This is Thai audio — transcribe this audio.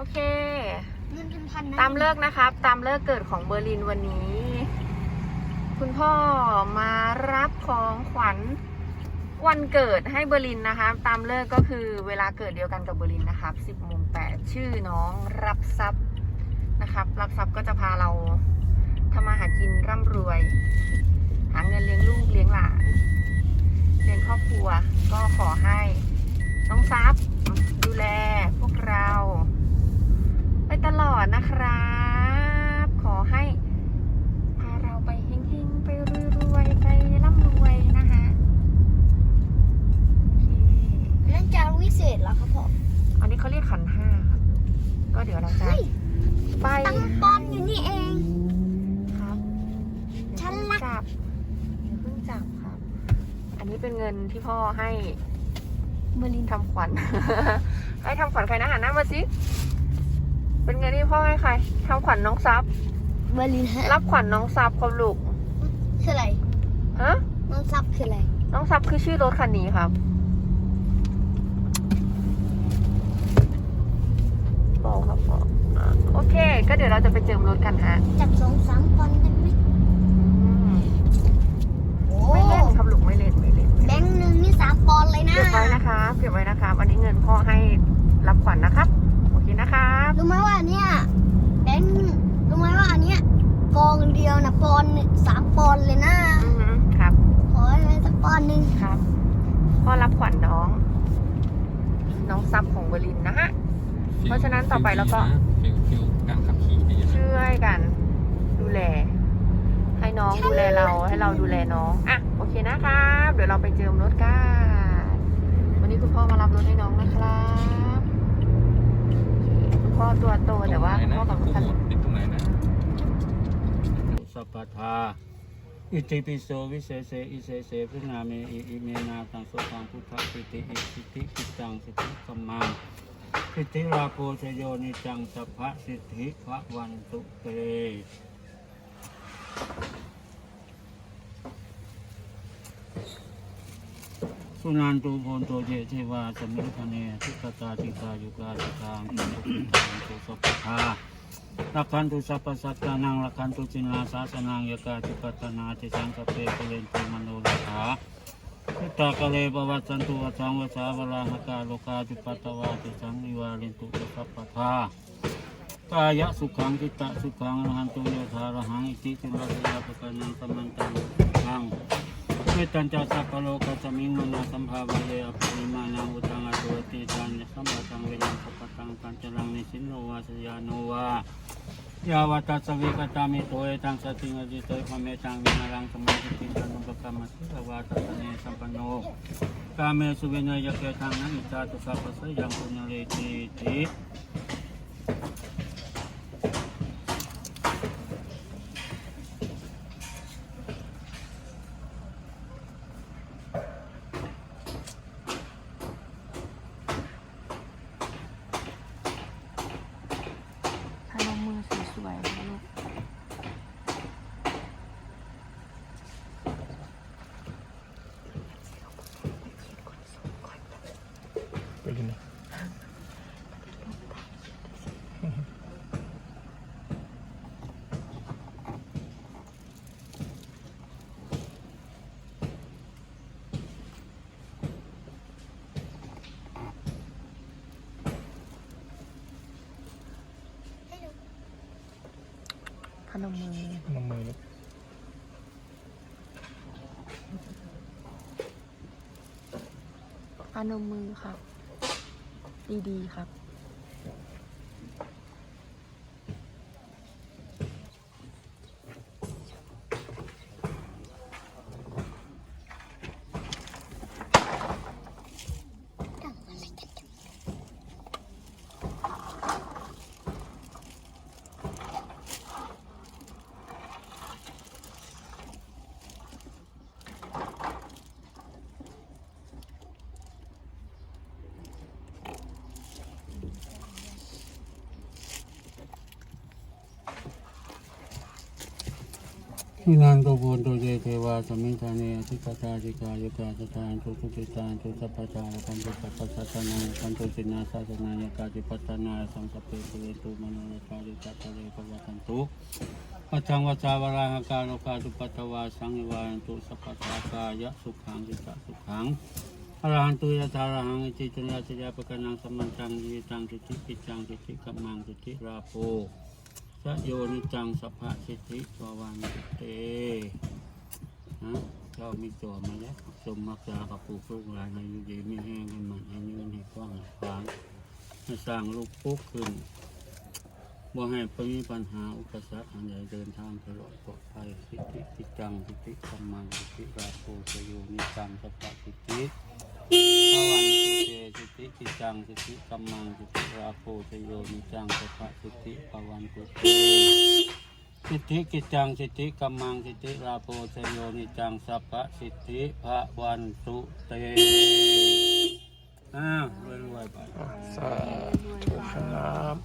โอเค เงินเป็นพันนะตามเลิกนะครับ ตามเลิกเกิดของเบอร์ลินวันนี้ คุณพ่อมารับของขวัญวันเกิดให้เบอร์ลินนะคะตามเลิกก็คือเวลาเกิดเดียวกันกับเบอร์ลินนะครับ 10โมง8ชื่อน้องรับทรัพย์นะครับ รับทรัพย์ก็จะพาเราทำมาหากินร่ำรวย หาเงินเลี้ยงลูกเลี้ยงหลานเลี้ยงครอบครัวก็ขอให้น้องซับดูแลพวกเรา ไปตล อดนะครับ ขอให้พาเราไปเฮงๆ ไปรวยๆ ไปร่ำรวยนะคะโอเคเล่นจานวิเศษเหรอครับพ่ออันนี้เขาเรียกขันห้าครับก็เดี๋ยวเราจะเฮ้ยไปตังปอนอยู่นี่เองครับฉันเดี๋ยวรักเพิ่งจับเดี๋ยวเพิ่งจับครับ อันนี้เป็นเงินที่พ่อให้เบอร์ลินทำขวัญให้ทำขวัญใครนะหันหน้ามาสิ เป็นเงินที่พ่อให้ใครทำขวัญน้องซับ เบอร์ลินฮะรับขวัญน้องซับครับลูกคืออะไรฮะน้องซับคืออะไรน้องซับคือชื่อรถคันนี้ครับ บอกครับบอกอะโอเค ก็เดี๋ยวเราจะไปเจิมรถกันฮะ จับสองสา เดียวนะปอนหนึ่งสามปอนเลยนะ อือฮึครับ ขอให้เป็นสักปอนหนึ่งครับ พ่อรับขวัญน้อง น้องซับของเบอร์ลินนะฮะ เพราะฉะนั้นต่อไปแล้วก็ ฟิลฟิลการขับขี่ดีนะช่วยกัน ดูแล ให้น้องดูแลเราให้เราดูแลน้องอะโอเคนะครับ เดี๋ยวเราไปเจิมรถกันวันนี้คุณพ่อมารับรถให้น้องนะครับโอเคคุณพ่อตัวโตแต่ว่าคุณพ่อกับตรงไหนคันนะติดตรงไหนนะ สัพพทาอิติปิโสวิเศษเสอิเศษเสพนาเมอิอิเมนาตังโสตังพุทธปิติอิสิทธิกิจจังสิทธิกัมมังสิทธิราโปชโยนิจังสัพพะสิทธิพระวันตุเตสุนันตุโพนโตเยเทวาสมิทเนทุกตาติกายุกาติกาอิทุกิตังตุสัพพทา ลักขันตุสัพพสัตตานังลักขันตุจินลาสาสนังยกาติปัตตนาติสังกเปเปเรนตุมโนลถาพุตตะกะเลปวัตสันตุวัสังวสาวลาหกาโลกาติปัตตวาติสังวิวาลินตุสัพพทากายสุขังกิตะสุขังอรหันตุโยธารหังอิติจุลสยาปกันนังสมันตังทัง เวตัญจสัพพโลกัสมิงมนาสัมภาวะเลอภิมานังอุตังอตุติตันยสัมปะตังเวนังสัพตังปัญจลังนิสินโนวาสยาโนวายาวัตสวิกตามิโตเอตังสติงอจิโตยพเมตังวินารังสมาธิติจันตุปกรรมสิกวาตสเนสัมปโนกาเมสุเวนยยเกทังนันอิจาตุสัพพสยังปุญญเลติติพนมมือสวยๆนะลูก ไปเลยนะ พ นมมือนมมือลูกพนมมือครับ ดีๆครับ สุนันโตโพนโตเยเทวาสมิงคาเนทิกตาจิกายุกาสตานตุสุกิตานตุสัพพะทาคันตุสัพพะสัตตานังคันตุสินาสาสนายกาจิปัตนาสังสเพปุเรตุมโนยกาจิจัตตะเลปวัตันตุปัจจังวัจาวราหกาโลกาตุปัตวาสังวานตุสัพพะทากายะสุขังจิตตสุขังอรหันตุยะธารหังจิจุลยาจยาปะกนังสมันตังยีตังจิติปิจังจิติกัมมังจิติราโปสะโยนิจังสัพพะสิทธิปวันติเตฮะเจ้ามีตัวมาแล้วสมมักจากับปลูกลูกหลานให้ยู่ดีไม่แห้งให้มันให้ยืนให้กว้างขวางให้สร้างลูกปุ๊กขึ้นบ่ให้ไปมีปัญหาอุปสรรคอันใดเดินทางตลอดปลอดภัยสิทธิสิจังสิทธิธรรมังสิทธิราโภสะโยนิจังสัพพะสิทธิ ตสิทธิกิจจังสิทธิกัมมังสิทธิราโภชโยนิจังสัพพะสิทธิภวันตุเตสิทธิกิจจังสิทธิกัมมังสิทธิราโภชโยนิจังสัพพะสิทธิภวันตุเตอ้าวรวยๆไป สาธุครับ